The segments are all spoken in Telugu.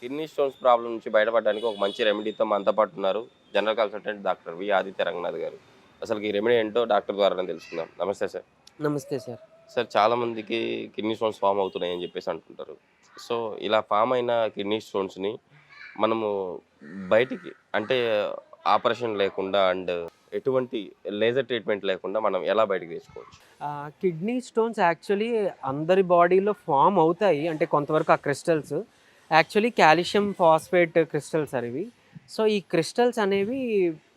కిడ్నీ స్టోన్స్ ప్రాబ్లం నుంచి బయటపడడానికి ఒక మంచి రెమెడీతో మనతో పాటు ఉన్నారు general consultant doctor V Aditya Ranganath garu. అసలు ఈ రెమెడీ ఏంటో డాక్టర్ ద్వారానే తెలుసుకుందాం. నమస్తే సార్. నమస్తే సార్. సార్ చాలా మందికి కిడ్నీ స్టోన్స్ ఫామ్ అవుతున్నాయి అని చెప్పేసి అంటుంటారు. సో ఇలా ఫామ్ అయిన కిడ్నీ స్టోన్స్ని మనము బయటికి అంటే ఆపరేషన్ లేకుండా అండ్ ఎటువంటి లేజర్ ట్రీట్మెంట్ లేకుండా మనం ఎలా బయటికి తీసుకోవచ్చు? కిడ్నీ స్టోన్స్ యాక్చువల్లీ అందరి బాడీలో ఫామ్ అవుతాయి. అంటే కొంతవరకు ఆ crystals. Actually calcium phosphate crystals అనేవి సో ఈ క్రిస్టల్స్ అనేవి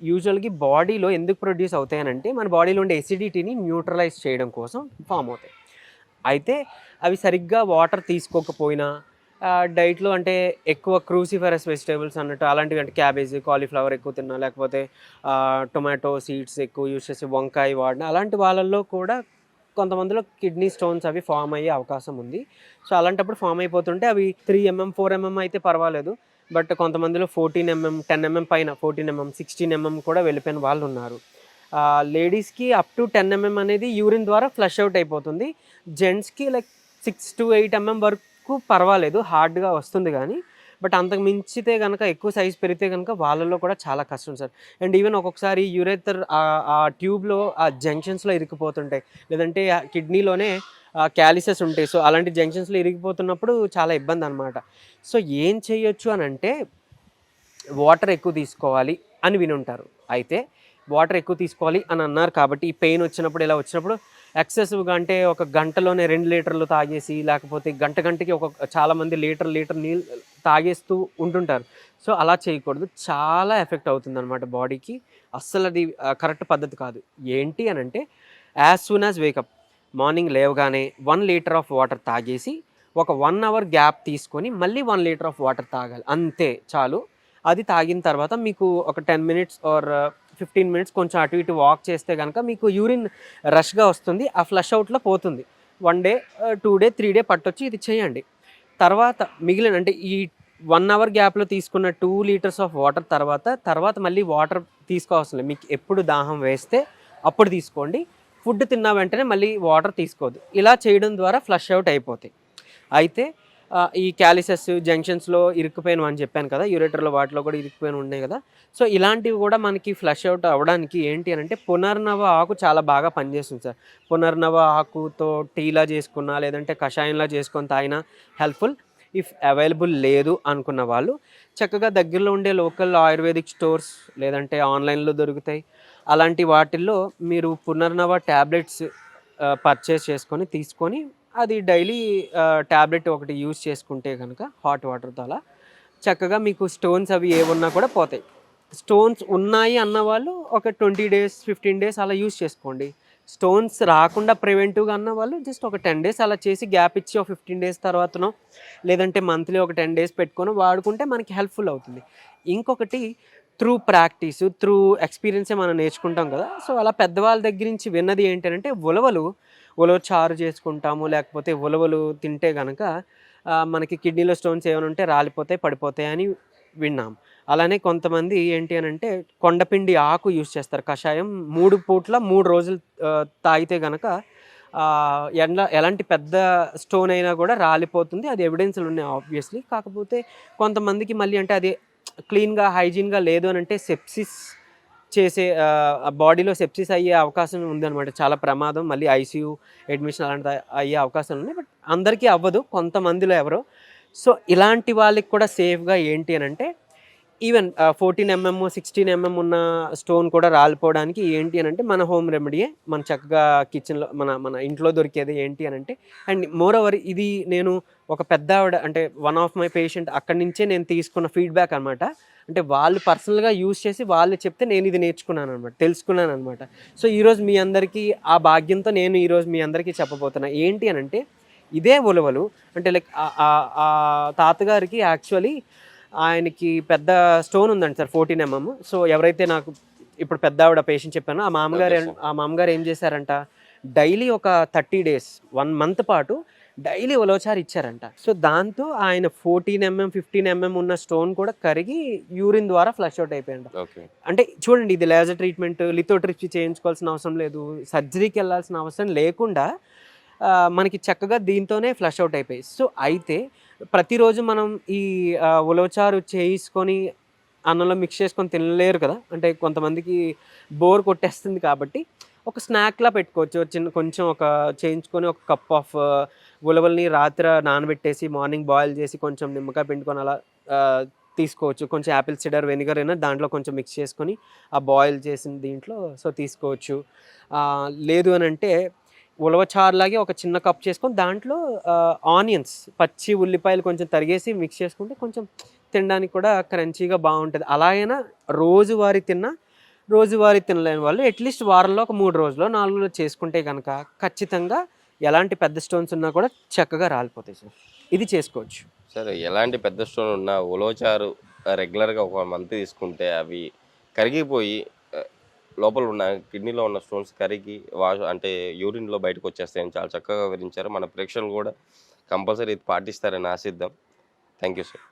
యూజువల్గా బాడీలో ఎందుకు ప్రొడ్యూస్ అవుతాయనంటే మన బాడీలో ఉండే ఎసిడిటీని న్యూట్రలైజ్ చేయడం కోసం ఫామ్ అవుతాయి. అయితే అవి సరిగ్గా వాటర్ తీసుకోకపోయినా డైట్లో అంటే ఎక్కువ క్రూసిఫరస్ వెజిటేబుల్స్ అన్నట్టు అలాంటివి అంటే క్యాబేజ్ కాలీఫ్లవర్ ఎక్కువ తిన్నా లేకపోతే టొమాటో సీడ్స్ ఎక్కువ యూస్ చేసి వంకాయ వాడిన అలాంటి వాళ్ళల్లో కూడా కొంతమందిలో కిడ్నీ స్టోన్స్ అవి ఫామ్ అయ్యే అవకాశం ఉంది. సో అలాంటప్పుడు ఫామ్ అయిపోతుంటే అవి త్రీ ఎంఎం ఫోర్ ఎంఎం అయితే పర్వాలేదు. బట్ కొంతమందిలో ఫోర్టీన్ ఎంఎం టెన్ ఎంఎం పైన ఫోర్టీన్ ఎంఎం సిక్స్టీన్ ఎంఎం కూడా వెళ్ళిపోయిన వాళ్ళు ఉన్నారు లేడీస్కి అప్ టు టెన్ ఎంఎం అనేది యూరిన్ ద్వారా ఫ్లష్ అవుట్ అయిపోతుంది. జెంట్స్కి like six to eight mm వరకు పర్వాలేదు హార్డ్గా వస్తుంది కానీ. బట్ అంతకు మించితే కనుక ఎక్కువ సైజ్ పెరిగితే కనుక వాళ్ళలో కూడా చాలా కష్టం సార్. అండ్ ఈవెన్ ఒక్కొక్కసారి యూరేథర్ ఆ ట్యూబ్లో ఆ జంక్షన్స్లో ఇరికిపోతుంటాయి లేదంటే కిడ్నీలోనే క్యాలిసెస్ ఉంటాయి. సో అలాంటి జంక్షన్స్లో ఇరిగిపోతున్నప్పుడు చాలా ఇబ్బంది అనమాట సో ఏం చేయొచ్చు అని అంటే వాటర్ ఎక్కువ తీసుకోవాలి అని వినుంటారు. అయితే వాటర్ ఎక్కువ తీసుకోవాలి అని అన్నారు కాబట్టి ఈ పెయిన్ వచ్చినప్పుడు ఇలా వచ్చినప్పుడు ఎక్సెసివ్గా అంటే ఒక గంటలోనే రెండు లీటర్లు తాగేసి లేకపోతే గంట గంటకి ఒక చాలామంది లీటర్ లీటర్ నీళ్ళు తాగేస్తూ ఉంటుంటారు. సో అలా చేయకూడదు. చాలా ఎఫెక్ట్ అవుతుంది అనమాట బాడీకి. అస్సలు అది కరెక్ట్ పద్ధతి కాదు. ఏంటి అని అంటే as soon as wake up morning లేవగానే వన్ లీటర్ ఆఫ్ వాటర్ తాగేసి ఒక వన్ అవర్ గ్యాప్ తీసుకొని మళ్ళీ వన్ లీటర్ ఆఫ్ వాటర్ తాగాలి. అంతే చాలు. అది తాగిన తర్వాత మీకు ఒక ten minutes or fifteen minutes కొంచెం అటు ఇటు వాక్ చేస్తే కనుక మీకు యూరిన్ రష్గా వస్తుంది ఆ ఫ్లష్ అవుట్లో పోతుంది. One day two day three day పట్టొచ్చి ఇది చేయండి. తర్వాత మిగిలిన అంటే ఈ వన్ అవర్ గ్యాప్లో తీసుకున్న టూ లీటర్స్ ఆఫ్ వాటర్ తర్వాత తర్వాత మళ్ళీ వాటర్ తీసుకోవాల్సిన మీకు ఎప్పుడు దాహం వేస్తే అప్పుడు తీసుకోండి. ఫుడ్ తిన్న వెంటనే మళ్ళీ వాటర్ తీసుకోవద్దు. ఇలా చేయడం ద్వారా ఫ్లష్ అవుట్ అయిపోతాయి. అయితే ఈ క్యాలిసెస్ జంక్షన్స్లో ఇరుక్కుపోయినవి అని చెప్పాను కదా యూరేటర్లో వాటిలో కూడా ఇరుక్కుపోయిన ఉన్నాయి కదా. సో ఇలాంటివి కూడా మనకి ఫ్లష్ అవుట్ అవ్వడానికి ఏంటి అని అంటే పునర్నవ ఆకు చాలా బాగా పనిచేస్తుంది సార్. పునర్నవ ఆకుతో టీలా చేసుకున్నా లేదంటే కషాయంలా చేసుకొని తాగినా హెల్ప్ఫుల్. ఇఫ్ అవైలబుల్ లేదు అనుకున్న వాళ్ళు చక్కగా దగ్గరలో ఉండే లోకల్ ఆయుర్వేదిక్ స్టోర్స్ లేదంటే ఆన్లైన్లో దొరుకుతాయి. అలాంటి వాటిల్లో మీరు పునర్నవ ట్యాబ్లెట్స్ పర్చేస్ చేసుకొని తీసుకొని అది డైలీ ట్యాబ్లెట్ ఒకటి యూజ్ చేసుకుంటే కనుక హాట్ వాటర్తో అలా చక్కగా మీకు స్టోన్స్ అవి ఏమున్నా కూడా పోతాయి. స్టోన్స్ ఉన్నాయి అన్న వాళ్ళు ఒక ట్వంటీ డేస్ ఫిఫ్టీన్ డేస్ అలా యూజ్ చేసుకోండి. స్టోన్స్ రాకుండా ప్రివెంటివ్గా అన్న వాళ్ళు జస్ట్ ఒక టెన్ డేస్ అలా చేసి గ్యాప్ ఇచ్చి ఒక ఫిఫ్టీన్ డేస్ తర్వాతనో లేదంటే మంత్లీ ఒక టెన్ డేస్ పెట్టుకొని వాడుకుంటే మనకి హెల్ప్ఫుల్ అవుతుంది. ఇంకొకటి త్రూ ప్రాక్టీస్ త్రూ ఎక్స్పీరియన్సే మనం నేర్చుకుంటాం కదా. సో అలా పెద్దవాళ్ళ దగ్గర నుంచి విన్నది ఏంటంటే ఉలవలు ఉలవ చారు చేసుకుంటాము లేకపోతే ఉలవలు తింటే కనుక మనకి కిడ్నీలో స్టోన్స్ ఏమైనా ఉంటే రాలిపోతాయి పడిపోతాయని విన్నాం. అలానే కొంతమంది ఏంటి అని అంటే కొండపిండి ఆకు యూజ్ చేస్తారు. కషాయం మూడు పూట్ల మూడు రోజులు తాగితే కనుక ఎండ ఎలాంటి పెద్ద స్టోన్ అయినా కూడా రాలిపోతుంది. అది ఎవిడెన్స్లు ఉన్నాయి ఆబ్వియస్లీ. కాకపోతే కొంతమందికి మళ్ళీ అంటే అది క్లీన్గా హైజీన్గా లేదు అని అంటే సెప్సిస్ చేసే బాడీలో సెప్సిస్ అయ్యే అవకాశం ఉందన్నమాట. చాలా ప్రమాదం మళ్ళీ ఐసీయూ అడ్మిషన్ అలాంటి అయ్యే అవకాశాలు ఉన్నాయి. బట్ అందరికీ అవ్వదు కొంతమందిలో ఎవరో. సో ఇలాంటి వాళ్ళకి కూడా సేఫ్గా ఏంటి అని అంటే even fourteen mm sixteen mm ఉన్న స్టోన్ కూడా రాలిపోవడానికి ఏంటి అని అంటే మన హోమ్ రెమెడీయే మన చక్కగా కిచెన్లో మన మన ఇంట్లో దొరికేది ఏంటి అని అంటే అండ్ మోర్ ఓవర్ ఇది నేను ఒక పెద్ద ఆవిడ అంటే వన్ ఆఫ్ మై పేషెంట్ అక్కడి నుంచే నేను తీసుకున్న ఫీడ్బ్యాక్ అనమాట అంటే వాళ్ళు పర్సనల్గా యూస్ చేసి వాళ్ళు చెప్తే నేను ఇది నేర్చుకున్నాను అనమాట తెలుసుకున్నాను అనమాట సో ఈరోజు మీ అందరికీ ఆ భాగ్యంతో నేను ఈరోజు మీ అందరికీ చెప్పబోతున్నా. ఏంటి అని అంటే ఇదే ఉలవలు అంటే లైక్ ఆ తాతగారికి యాక్చువల్లీ ఆయనకి పెద్ద స్టోన్ ఉందండి సార్ ఫోర్టీన్ ఎంఎం. సో ఎవరైతే నాకు ఇప్పుడు పెద్ద ఆవిడ పేషెంట్ చెప్పానో ఆ మామగారు ఆ మామగారు ఏం చేశారంట డైలీ ఒక థర్టీ డేస్ వన్ మంత్ పాటు డైలీ ఉలవచారు ఇచ్చారంట. సో దాంతో ఆయన ఫోర్టీన్ ఎంఎం ఫిఫ్టీన్ ఎంఎం ఉన్న స్టోన్ కూడా కరిగి యూరిన్ ద్వారా ఫ్లష్ అవుట్ అయిపోయింది ఓకే. అంటే చూడండి ఇది లేజర్ ట్రీట్మెంట్ లిథోట్రిప్సీ చేయించుకోవాల్సిన అవసరం లేదు సర్జరీకి వెళ్ళాల్సిన అవసరం లేకుండా మనకి చక్కగా దీంతోనే ఫ్లష్ అవుట్ అయిపోయాయి సో అయితే ప్రతిరోజు మనం ఈ ఉలవచారు చేయించుకొని అన్నంలో మిక్స్ చేసుకొని తినలేరు కదా? అంటే కొంతమందికి బోర్ కొట్టేస్తుంది కాబట్టి ఒక స్నాక్లా పెట్టుకోవచ్చు. చిన్న కొంచెం ఒక చేయించుకొని ఒక కప్ ఆఫ్ ఉలవల్ని రాత్రి నానబెట్టేసి మార్నింగ్ బాయిల్ చేసి కొంచెం నిమ్మకాయ పిండుకొని అలా తీసుకోవచ్చు. కొంచెం యాపిల్ సిడర్ వెనిగర్ అయినా దాంట్లో కొంచెం మిక్స్ చేసుకొని ఆ బాయిల్ చేసిన దీంట్లో సో తీసుకోవచ్చు. లేదు అని అంటే ఉలవచారులాగే ఒక చిన్న కప్ చేసుకొని దాంట్లో ఆనియన్స్ పచ్చి ఉల్లిపాయలు కొంచెం తరిగేసి మిక్స్ చేసుకుంటే కొంచెం తినడానికి కూడా క్రంచీగా బాగుంటుంది. అలాగైనా రోజువారి రోజువారీ తిన్నా రోజువారీ తినలేని వాళ్ళు అట్లీస్ట్ వారంలో ఒక మూడు రోజులు నాలుగు రోజులు చేసుకుంటే కనుక ఖచ్చితంగా ఎలాంటి పెద్ద స్టోన్స్ ఉన్నా కూడా చక్కగా రాలిపోతాయి సార్. ఇది చేసుకోవచ్చు. సరే ఎలాంటి పెద్ద స్టోన్ ఉన్నా ఉలవచారు రెగ్యులర్గా ఒక మంత్ తీసుకుంటే అవి కరిగిపోయి లోపల ఉన్న కిడ్నీలో ఉన్న స్టోన్స్ కరిగి వాష్ అంటే యూరిన్లో బయటకు వచ్చేస్తాయని చాలా చక్కగా వివరించారు. మన ప్రేక్షకులు కూడా కంపల్సరీ ఇది పాటిస్తారని ఆశిద్దాం. Thank you sir.